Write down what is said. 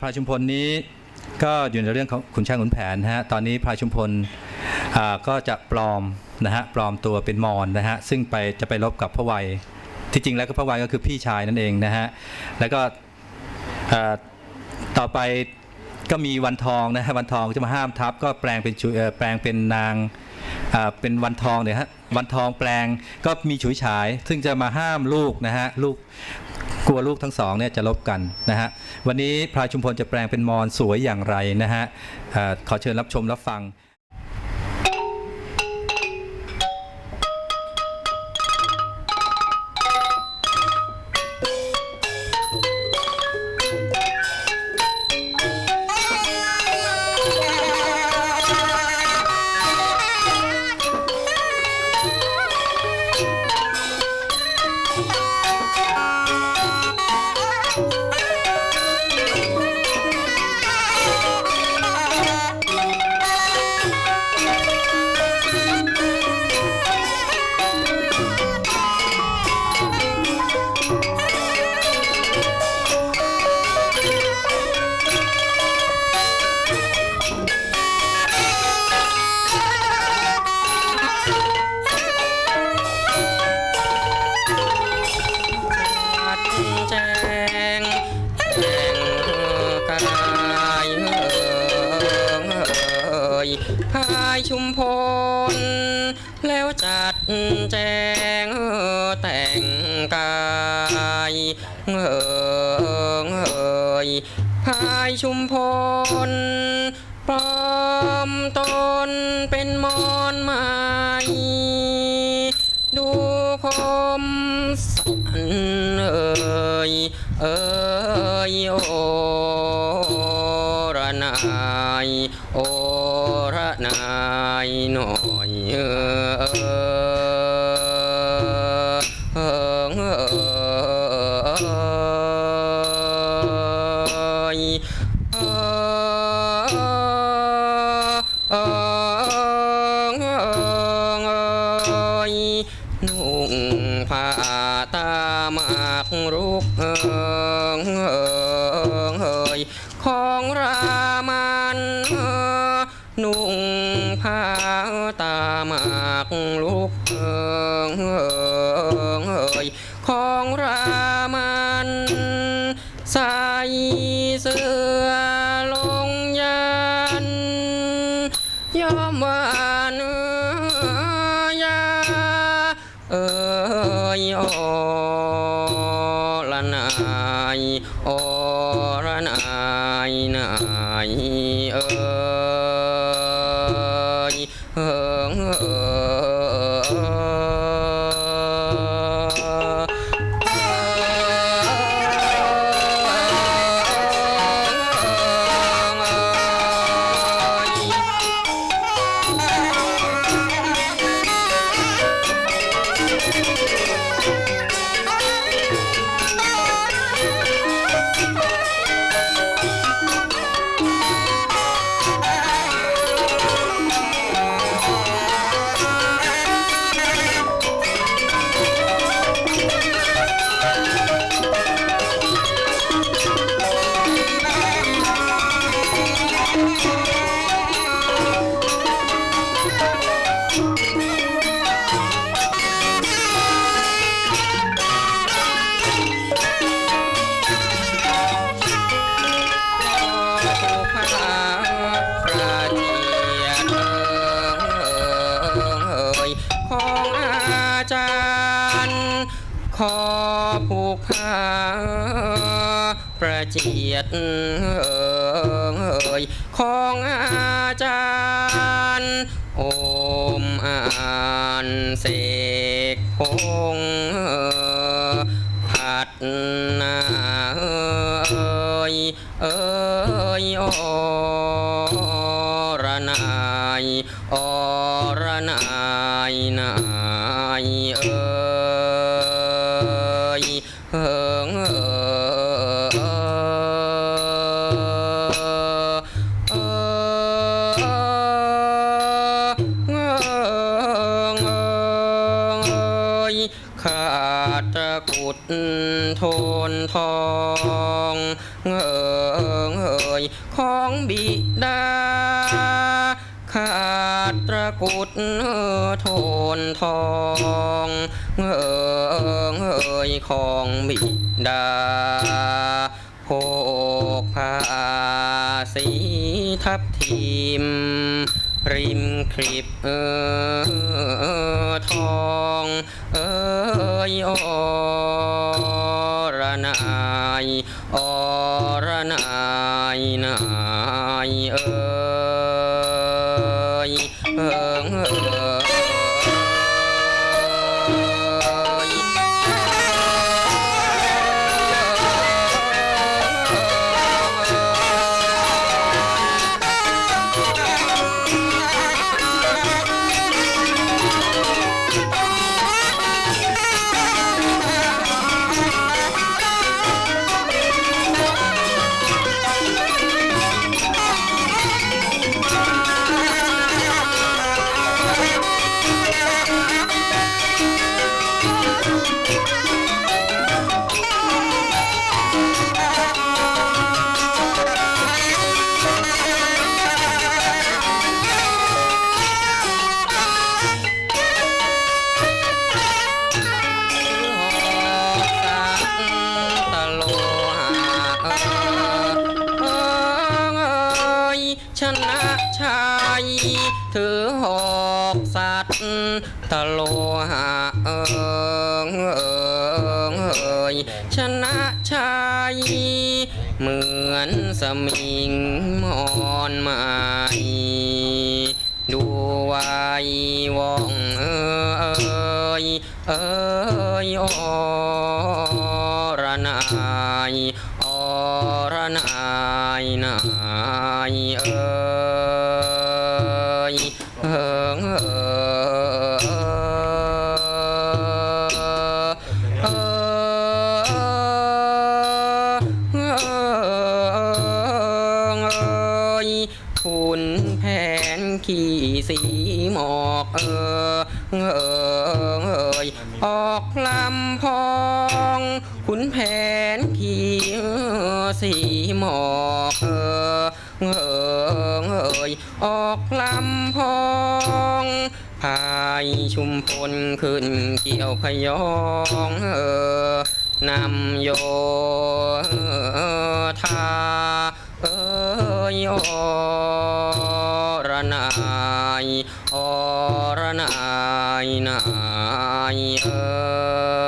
พระชุมพลนี้ก็อยู่ในเรื่องของขุนช้างขุนแผนนะฮะตอนนี้พระชุมพลก็จะปลอมนะฮะปลอมตัวเป็นมอญนะฮะซึ่งไปจะไปรบกับพระวัยที่จริงแล้วก็พระวัยก็คือพี่ชายนั่นเองนะฮะแล้วก็ต่อไปก็มีวันทองนะฮะวันทองจะมาห้ามทัพก็แปลงเป็นแปลงเป็นนาง เป็นวันทองเนี่ยฮะวันทองแปลงก็มีฉุยฉาย ซึ่งจะมาห้ามลูกนะฮะลูกกลัวลูกทั้งสองเนี่ยจะลบกันนะฮะวันนี้พลายชุมพลจะแปลงเป็นมอนสวยอย่างไรนะฮะอ่อขอเชิญรับชมรับฟัง ชุมพล แล้วจัดแจงแต่งกายเอ่ยพายชุมพลปลอมตนเป็นมอนใหม่ดูคมสันเอ่ยเอ่ยโอระนายโอ ระนาย นุ่งผ้าตาหมากรุกเอิงเอ่ยของรามันใส่เสื้อลงยันยอมหวานเอ่ยาเอ่ยโอ ประเจียดเอ่ยของอาจารย์โอมอ่านเสกพงผัดนาเอ่ยเอ่ยอระนายอรนายนายเอ่ย ตระกุดโทนทองเงอเอยของบิดาขาดตระกุดโทนทองเงอเอยของบิดาโภกผ้าสีทับทิม ริมคลิปเออทองเอยอระนายอระนายนาย ถือหอกสัตว์ตะโลหะเอยชนะชัยเหมือนสมิงมอนไม้ดูไว้ว่องเอยเอยอรนายอรนายนายเอย ขี่สีหมอกเออเอยออกลำพองขุนแผนขี่สีหมอกเออเอยออกลำพองพายชุมพลขึ้นเกี่ยวพยองเออนำโยธาเอ ยโอระนายโอระนายนายเออ